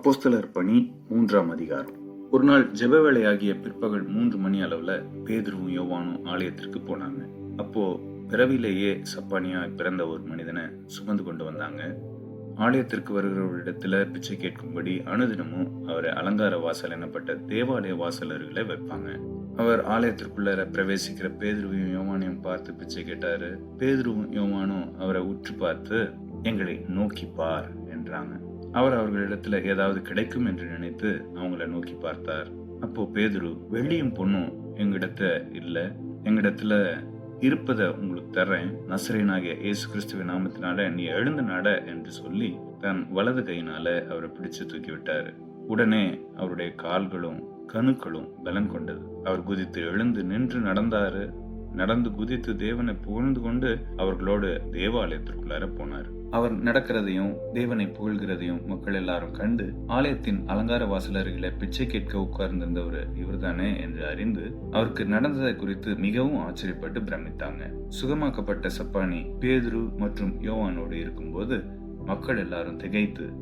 அப்போஸ்தலர் பணி மூன்றாம் அதிகாரம். ஒரு நாள் ஜெப வேலையாகிய பிற்பகல் மூன்று மணி அளவுல பேதுருவும் யோவானும் ஆலயத்திற்கு போனாங்க. அப்போ பிறவிலேயே சப்பானியாய் பிறந்த ஒரு மனிதனை சுமந்து கொண்டு வந்தாங்க. ஆலயத்திற்கு வருகிறவரிடத்துல பிச்சை கேட்கும்படி அனுதினமும் அவரை அலங்கார வாசல் எனப்பட்ட தேவாலய வாசலர்களை வைப்பாங்க. அவர் ஆலயத்திற்குள்ள பிரவேசிக்கிற பேதுருவையும் யோவானையும் பார்த்து பிச்சை கேட்டாரு. பேதுருவும் யோவானும் அவரை உற்று பார்த்து எங்களை நோக்கி பார் என்றாங்க. அவர் அவர்களிடத்துல ஏதாவது கிடைக்கும் என்று நினைத்து அவங்கள நோக்கி பார்த்தார். அப்போ பேதுரு வெள்ளியும் பொண்ணும் எங்கிடத்த இல்ல. எங்கிடத்துல இருப்பதை உங்களுக்கு தர்றேன். நசரேனாகிய இயேசு கிறிஸ்துவின் நாமத்தினால நீ எழுந்து நட என்று சொல்லி தன் வலது கையினால அவரை பிடிச்சு தூக்கி விட்டாரு. உடனே அவருடைய கால்களும் கணுக்களும் பலம் கொண்டது. அவர் குதித்து எழுந்து நின்று நடந்தாரு. நடந்து குதித்து தேவனை புகழ்ந்து கொண்டு அவர்களோடு தேவாலயத்திற்குள்ளார போனார். அவர் நடக்கிறதையும் தேவனை புகழ்கிறதையும் மக்கள் எல்லாரும் கண்டு ஆலயத்தின் அலங்கார வாசலர்களை பிச்சை கேட்க உட்கார்ந்திருந்தவர் இவர்தானே என்று அறிந்து அவருக்கு நடந்ததை குறித்து மிகவும் ஆச்சரியப்பட்டு பிரமித்தாங்க. சுகமாக்கப்பட்ட சப்பானி பேதுரு மற்றும் யோவானோடு இருக்கும்போது மக்கள் எல்லாரும் திகைத்து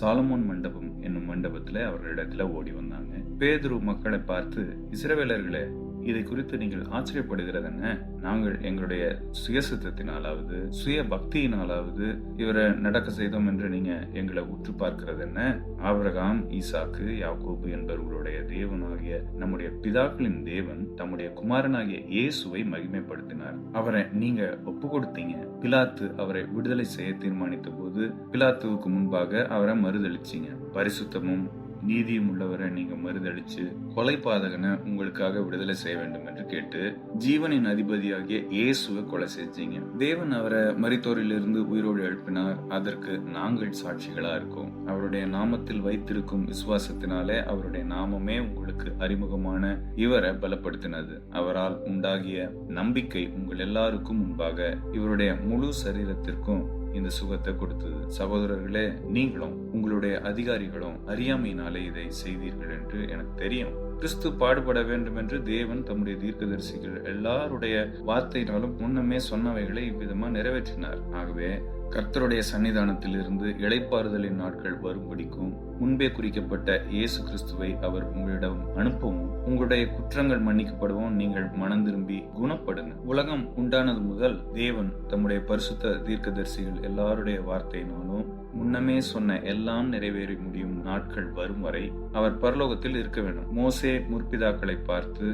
சாலமோன் மண்டபம் என்னும் மண்டபத்துல அவர்களிடத்துல ஓடி வந்தாங்க. பேதுரு மக்களை பார்த்து இஸ்ரவேலர்களே இதை குறித்து நீங்கள் ஆச்சரியப்படுகிறது என்ன நாங்கள் எங்களுடைய சுயசித்தத்தினாலாவது சுய பக்தியினாலாவது இவரை நடக்க செய்தோம் என்று நீங்க எங்களை உற்று பார்க்கிறது என்ன ஆபிரகாம் ஈசாக்கு யாக்கோபு என்பவர்களுடைய தேவனாகிய நம்முடைய பிதாக்களின் தேவன் தம்முடைய குமாரனாகிய இயேசுவை மகிமைப்படுத்தினார். அவரை நீங்க ஒப்பு கொடுத்தீங்க பிலாத்து அவரை விடுதலை செய்ய தீர்மானித்த போது பிலாத்துவுக்கு முன்பாக அவரை மறுதளிச்சீங்க பரிசுத்தமும் நீதியும் உள்ளவரை நீங்க மறுதளிச்சு கொலை பாதகனை உங்களுக்காக விடுதலை செய்ய வேண்டும் என்று கேட்டு ஜீவனின் அதிபதியாகிய இயேசுவை கொலை செஞ்சீங்க. தேவன் அவரை மறித்தோரிலிருந்து உயிரோடு எழுப்பினார். அதற்கு நாங்கள் சாட்சிகளா இருக்கோம். அவருடைய நாமத்தில் வைத்திருக்கும் விசுவாசத்தினாலே அவருடைய நாமமே உங்களுக்கு அறிமுகமான இவரை பலப்படுத்தினது. அவரால் உண்டாகிய நம்பிக்கை உங்கள் எல்லாருக்கும் முன்பாக இவருடைய முழு சரீரத்திற்கும் இந்த சுகத்தை கொடுத்தது. சகோதரர்களே நீங்களும் உங்களுடைய அதிகாரிகளும் அறியாமையினாலே இதை செய்தீர்கள் என்று எனக்கு தெரியும். கிறிஸ்து பாடுபட வேண்டும் என்று தேவன் தம்முடைய தீர்க்கதரிசிகள் எல்லாருடைய வார்த்தையினாலும் முன்னமே சொன்னவைகளை இவ்விதமா நிறைவேற்றினார். ஆகவே கர்த்தருடைய சன்னிதானத்திலிருந்து இளைப்பாறுதலின் நாட்கள் வரும்படிக்கும் முன்பே குறிக்கப்பட்ட இயேசு கிறிஸ்துவை அவர் உங்களிடம் அனுப்பவும் உங்களுடைய குற்றங்கள் மன்னிக்கப்படவும் நீங்கள் மனம் திரும்பி குணப்படுங்க. உலகம் உண்டானது முதல் தேவன் தம்முடைய பரிசுத்த தீர்க்கதரிசிகள் எல்லாருடைய வார்த்தையினாலும் முன்னமே சொன்ன எல்லாம் நிறைவேறி முடியும் நாட்கள் வரும் வரை அவர் பரலோகத்தில் இருக்க வேண்டும். மோசே முற்பிதாக்களை பார்த்து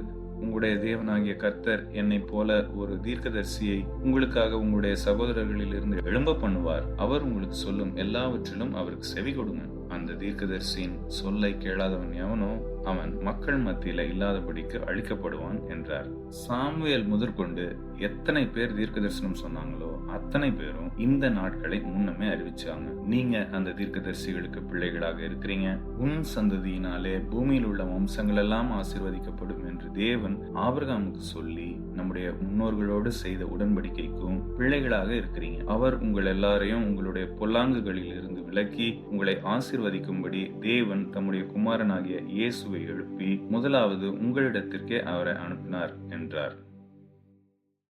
உங்களுடைய தேவனாகிய கர்த்தர் என்னை போல ஒரு தீர்க்கதரிசியை உங்களுக்காக உங்களுடைய சகோதரர்களில் இருந்து எழும்ப பண்ணுவார். அவர் உங்களுக்கு சொல்லும் எல்லாவற்றிலும் அவருக்கு செவி கொடுங்க. அந்த தீர்க்கதரிசியின் சொல்லை கேளாதவன் எவனோ அவன் மக்கள் மத்தியில இல்லாதபடிக்கு அழிக்கப்படுவான் என்றார். சாமுவேல் முதற்கொண்டு எத்தனை பேர் தீர்க்க தரிசனம் சொன்னாங்களோ அத்தனை பேரும் இந்த நாட்களை முன்னமே அறிவிச்சாங்க. நீங்க அந்த தீர்க்கதரிசிகளுக்கு பிள்ளைகளாக இருக்கிறீங்க. உன் சந்ததியினாலே பூமியில் உள்ள வம்சங்கள் எல்லாம் ஆசிர்வதிக்கப்படும் என்று தேவன் ஆபிரகாமுக்கு சொல்லி நம்முடைய முன்னோர்களோடு செய்த உடன்படிக்கைக்கும் பிள்ளைகளாக இருக்கிறீங்க. அவர் உங்கள் எல்லாரையும் உங்களுடைய பொல்லாங்குகளில் இருந்து விலக்கி உங்களை ஆசிர்வதிக்கும்படி தேவன் தம்முடைய குமாரனாகிய இயேசுவை எழுப்பி முதலாவது உங்களிடத்திற்கே அவரை அனுப்பினார் என்றார்.